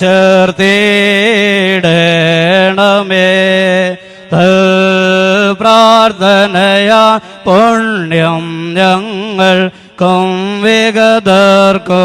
ചേർത്തിടണമേ. പ്രാർത്ഥനയാ പുണ്യം ഞങ്ങൾ വിഗതർക്കോ.